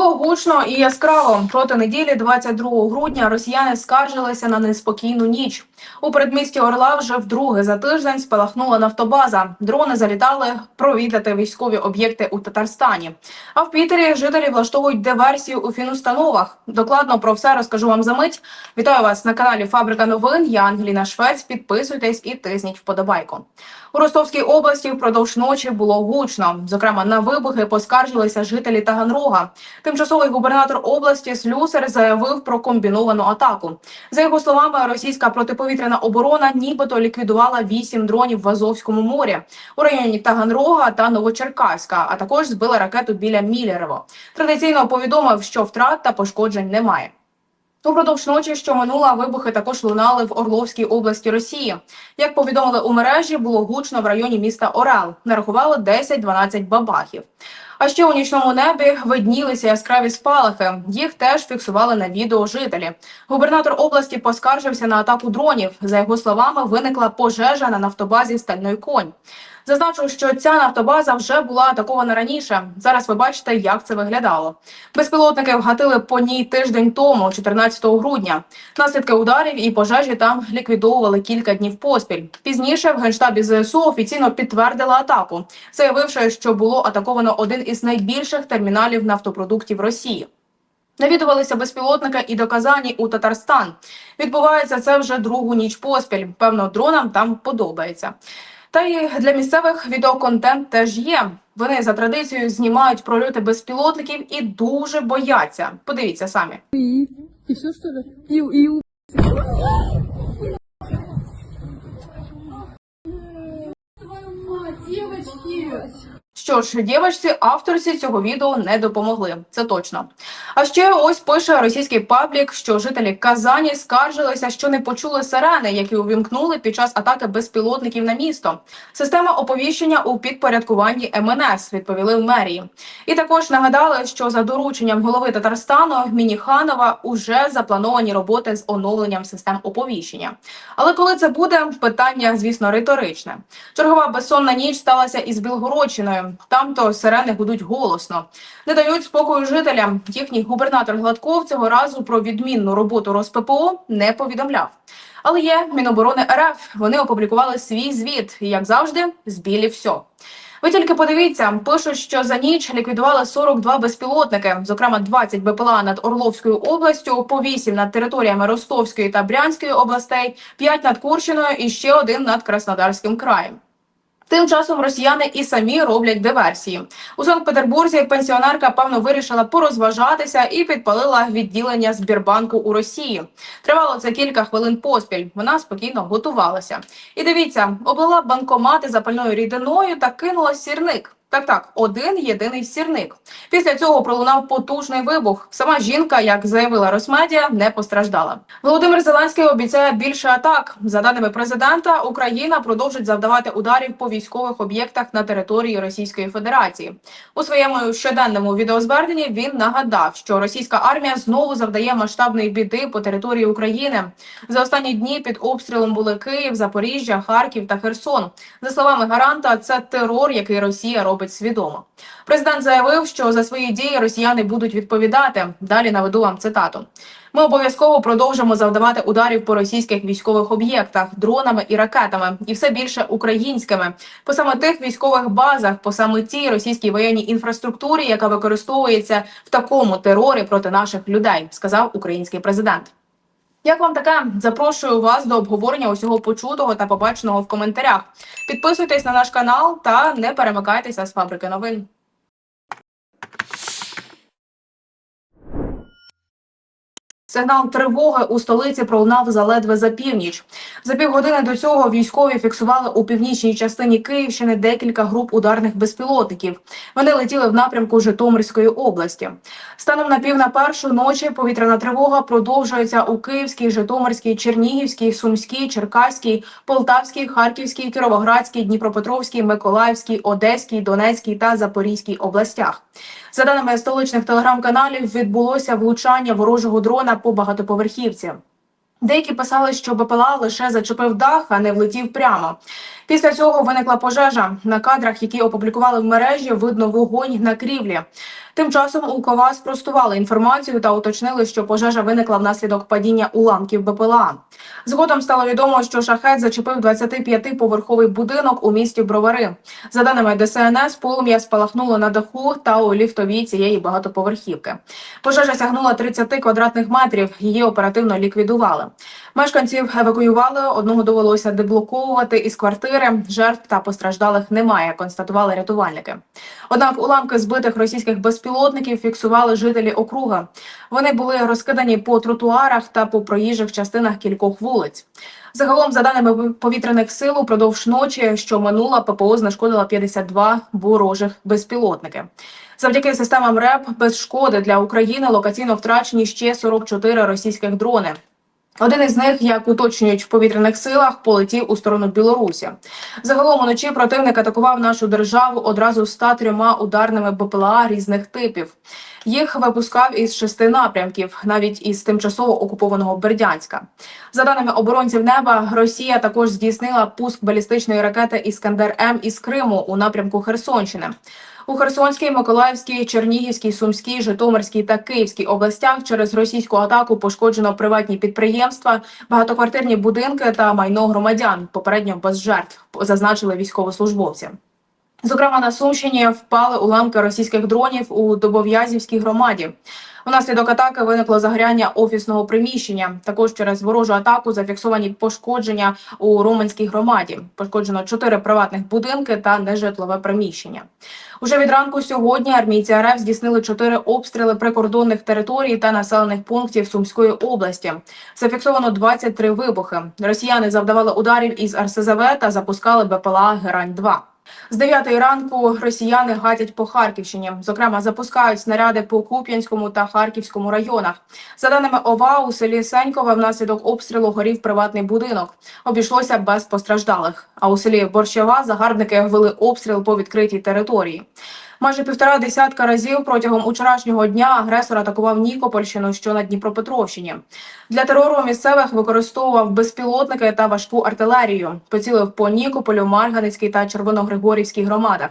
Було гучно і яскраво. Проти неділі, 22 грудня, росіяни скаржилися на неспокійну ніч. У передмісті Орла вже вдруге за тиждень спалахнула нафтобаза. Дрони залітали провідати військові об'єкти у Татарстані. А в Пітері жителі влаштовують диверсію у фінустановах. Докладно про все розкажу вам за мить. Вітаю вас на каналі Фабрика новин. Я Ангеліна Швець. Підписуйтесь і тисніть вподобайку. У Ростовській області впродовж ночі було гучно. Зокрема, на вибухи поскаржилися жителі Таганрога. Тимчасовий губернатор області Слюсар заявив про комбіновану атаку. За його словами, російська протиповітряна оборона нібито ліквідувала вісім дронів в Азовському морі у районі Таганрога та Новочеркаська, а також збила ракету біля Мілєрево. Традиційно повідомив, що втрат та пошкоджень немає. Упродовж ночі, що минула, вибухи також лунали в Орловській області Росії. Як повідомили у мережі, було гучно в районі міста Орел. Нарахували 10-12 бабахів. А ще у нічному небі виднілися яскраві спалахи. Їх теж фіксували на відео жителі. Губернатор області поскаржився на атаку дронів. За його словами, виникла пожежа на нафтобазі Стальний конь. Зазначу, що ця нафтобаза вже була атакована раніше. Зараз ви бачите, як це виглядало. Безпілотники вгатили по ній тиждень тому, 14 грудня. Наслідки ударів і пожежі там ліквідовували кілька днів поспіль. Пізніше в генштабі ЗСУ офіційно підтвердили атаку, заявивши, що було атаковано один із найбільших терміналів нафтопродуктів Росії. Навідувалися безпілотники і до Казані у Татарстан. Відбувається це вже другу ніч поспіль. Певно, дронам там подобається. Та й для місцевих відеоконтент теж є. Вони за традицією знімають прольоти безпілотників і дуже бояться. Подивіться самі. И, и все что ли? И, Що ж, дівчатці, авторці цього відео не допомогли. Це точно. А ще ось пише російський паблік, що жителі Казані скаржилися, що не почули сирени, які увімкнули під час атаки безпілотників на місто. Система оповіщення у підпорядкуванні МНС відповіли в мерії. І також нагадали, що за дорученням голови Татарстану Мініханова уже заплановані роботи з оновленням систем оповіщення. Але коли це буде, питання, звісно, риторичне. Чергова безсонна ніч сталася із Білгородщиною. Там то сирени гудуть голосно. Не дають спокою жителям. Їхній губернатор Гладков цього разу про відмінну роботу РосППО не повідомляв. Але є Міноборони РФ. Вони опублікували свій звіт. І, як завжди, збілі все. Ви тільки подивіться, пишуть, що за ніч ліквідували 42 безпілотники, зокрема 20 БПЛА над Орловською областю, по 8 над територіями Ростовської та Брянської областей, 5 над Курщиною і ще один над Краснодарським краєм. Тим часом росіяни і самі роблять диверсії. У Санкт-Петербурзі пенсіонерка певно вирішила порозважатися і підпалила відділення Збірбанку у Росії. Тривало це кілька хвилин поспіль. Вона спокійно готувалася. І дивіться, облила банкомати запальною рідиною та кинула сірник. Так, так, один єдиний сірник. Після цього пролунав потужний вибух. Сама жінка, як заявила Росмедіа, не постраждала. Володимир Зеленський обіцяє більше атак. За даними президента, Україна продовжить завдавати ударів по військових об'єктах на території Російської Федерації. У своєму щоденному відеозверненні він нагадав, що російська армія знову завдає масштабної біди по території України. За останні дні під обстрілом були Київ, Запоріжжя, Харків та Херсон. За словами гаранта, це терор, який Росія робить свідомо. Президент заявив, що за свої дії росіяни будуть відповідати. Далі наведу вам цитату. Ми обов'язково продовжимо завдавати ударів по російських військових об'єктах дронами і ракетами, і все більше українськими по саме тих військових базах, по саме тій російській воєнній інфраструктурі, яка використовується в такому терорі проти наших людей, сказав український президент. Як вам таке? Запрошую вас до обговорення усього почутого та побаченого в коментарях. Підписуйтесь на наш канал та не перемикайтеся з фабрики новин. Сигнал тривоги у столиці пролунав заледве за північ. За півгодини до цього військові фіксували у північній частині Київщини декілька груп ударних безпілотників. Вони летіли в напрямку Житомирської області. Станом на пів на першу ночі повітряна тривога продовжується у Київській, Житомирській, Чернігівській, Сумській, Черкаській, Полтавській, Харківській, Кіровоградській, Дніпропетровській, Миколаївській, Одеській, Донецькій та Запорізькій областях. За даними столичних телеграм-каналів, відбулося влучання ворожого дрона по багатоповерхівці. Деякі писали, що БПЛА лише зачепив дах, а не влетів прямо. Після цього виникла пожежа. На кадрах, які опублікували в мережі, видно вогонь на крівлі. Тим часом у КОВА спростували інформацію та уточнили, що пожежа виникла внаслідок падіння уламків БПЛА. Згодом стало відомо, що шахет зачепив 25-поверховий будинок у місті Бровари. За даними ДСНС, полум'я спалахнуло на даху та у ліфтовій цієї багатоповерхівки. Пожежа сягнула 30 квадратних метрів. Її оперативно ліквідували. Мешканців евакуювали. Одного довелося деблоковувати із квартири. Жертв та постраждалих немає. Констатували рятувальники. Однак уламки збитих російських безпілотників фіксували жителі округа. Вони були розкидані по тротуарах та по проїжджих частинах кількох вулиць. Загалом, за даними повітряних сил, упродовж ночі, що минула, ППО знешкодила 52 ворожих безпілотники. Завдяки системам РЕП без шкоди для України локаційно втрачені ще 44 російських дрони. Один із них, як уточнюють в повітряних силах, полетів у сторону Білорусі. Загалом уночі противник атакував нашу державу одразу 103 ударними БПЛА різних типів. Їх випускав із шести напрямків, навіть із тимчасово окупованого Бердянська. За даними оборонців неба, Росія також здійснила пуск балістичної ракети Іскандер М із Криму у напрямку Херсонщини. У Херсонській, Миколаївській, Чернігівській, Сумській, Житомирській та Київській областях через російську атаку пошкоджено приватні підприємства, багатоквартирні будинки та майно громадян. Попередньо без жертв зазначили військовослужбовці. Зокрема, на Сумщині впали уламки російських дронів у Добов'язівській громаді. Унаслідок атаки виникло загоряння офісного приміщення. Також через ворожу атаку зафіксовані пошкодження у Роменській громаді. Пошкоджено чотири приватних будинки та нежитлове приміщення. Уже від ранку сьогодні армійці РФ здійснили чотири обстріли прикордонних територій та населених пунктів Сумської області. Зафіксовано 23 вибухи. Росіяни завдавали ударів із РСЗВ та запускали БПЛА Герань 2 з 9 ранку росіяни гатять по Харківщині. Зокрема, запускають снаряди по Куп'янському та Харківському районах. За даними ОВА, у селі Сенькове внаслідок обстрілу горів приватний будинок. Обійшлося без постраждалих. А у селі Борщева загарбники вели обстріл по відкритій території. Майже півтора десятка разів протягом учорашнього дня агресор атакував Нікопольщину, що на Дніпропетровщині. Для терору місцевих використовував безпілотники та важку артилерію. Поцілив по Нікополю, Марганецькій та Червоногригорівській громадах.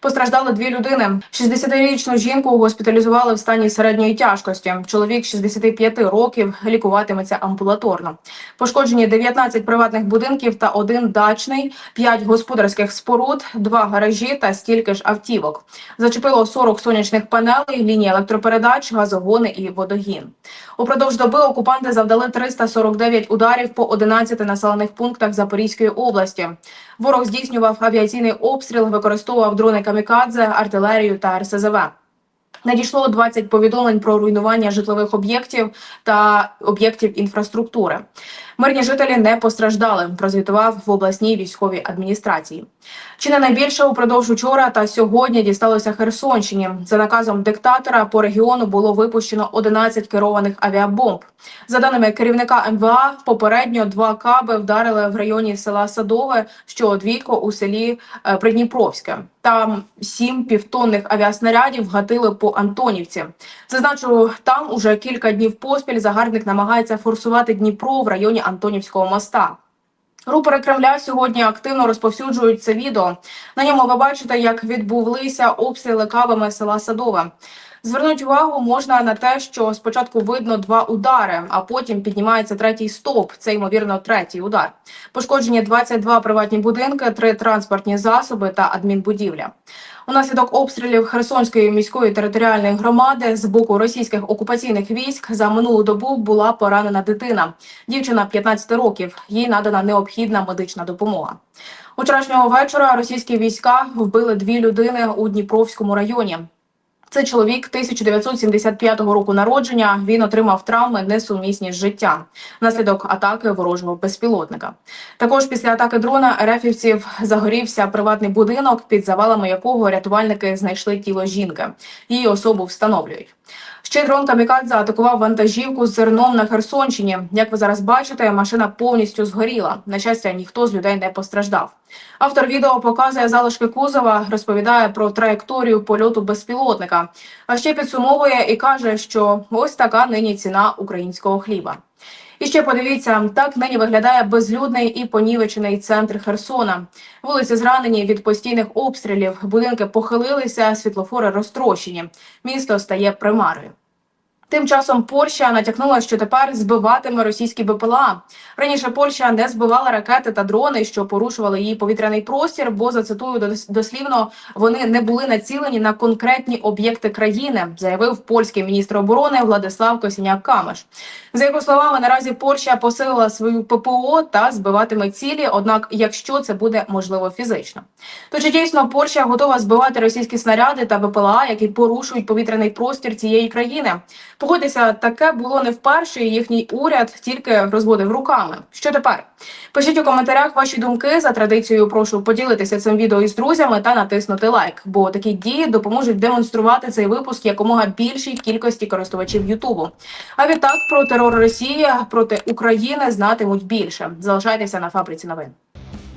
Постраждали дві людини. 60-річну жінку госпіталізували в стані середньої тяжкості. Чоловік 65 років лікуватиметься амбулаторно. Пошкоджені 19 приватних будинків та один дачний, 5 господарських споруд, 2 гаражі та стільки ж автівок. Зачепило 40 сонячних панелей, лінії електропередач, газогони і водогін. Упродовж доби окупанти завдали 349 ударів по 11 населених пунктах Запорізької області. Ворог здійснював авіаційний обстріл, використовував дрони камікадзе, артилерію та РСЗВ. Надійшло 20 повідомлень про руйнування житлових об'єктів та об'єктів інфраструктури. Мирні жителі не постраждали, прозвітував в обласній військовій адміністрації. Чи не найбільше упродовж учора та сьогодні дісталося Херсонщині. За наказом диктатора по регіону було випущено 11 керованих авіабомб. За даними керівника МВА, попередньо два каби вдарили в районі села Садове, що одвійко у селі е, Придніпровське. Там сім півтонних авіаснарядів гатили по Антонівці. Зазначу, там уже кілька днів поспіль загарбник намагається форсувати Дніпро в районі Антонівського моста. Рупори Кремля сьогодні активно розповсюджують це відео. На ньому ви бачите, як відбулися обстріли кавами села Садове. Звернуть увагу можна на те, що спочатку видно два удари, а потім піднімається третій стовп. Це ймовірно третій удар. Пошкоджені 22 приватні будинки, три транспортні засоби та адмінбудівля. Унаслідок обстрілів Херсонської міської територіальної громади з боку російських окупаційних військ за минулу добу була поранена дитина. Дівчина 15 років. Їй надана необхідна медична допомога. Учорашнього вечора російські війська вбили дві людини у Дніпровському районі. Це чоловік 1975 року народження. Він отримав травми несумісні з життям внаслідок атаки ворожого безпілотника. Також після атаки дрона рефівців загорівся приватний будинок, під завалами якого рятувальники знайшли тіло жінки. Її особу встановлюють. Ще дрон Камікадзе атакував вантажівку з зерном на Херсонщині. Як ви зараз бачите, машина повністю згоріла. На щастя, ніхто з людей не постраждав. Автор відео показує залишки кузова, розповідає про траєкторію польоту безпілотника. А ще підсумовує і каже, що ось така нині ціна українського хліба. І ще подивіться, так нині виглядає безлюдний і понівечений центр Херсона. Вулиці зранені від постійних обстрілів, будинки похилилися, світлофори розтрощені. Місто стає примарою. Тим часом Польща натякнула, що тепер збиватиме російські БПЛА. Раніше Польща не збивала ракети та дрони, що порушували її повітряний простір, бо зацитую дослівно, вони не були націлені на конкретні об'єкти країни, заявив польський міністр оборони Владислав Косіняк Камеш. За його словами, наразі Польща посилила свою ППО та збиватиме цілі. Однак, якщо це буде можливо фізично, то чи дійсно Польща готова збивати російські снаряди та БПЛА, які порушують повітряний простір цієї країни? Погодьтеся, таке було не вперше. і Їхній уряд тільки розводив руками. Що тепер? Пишіть у коментарях ваші думки. За традицією прошу поділитися цим відео із друзями та натиснути лайк, бо такі дії допоможуть демонструвати цей випуск якомога більшій кількості користувачів Ютубу. А відтак про терор Росії проти України знатимуть більше. Залишайтеся на фабриці новин.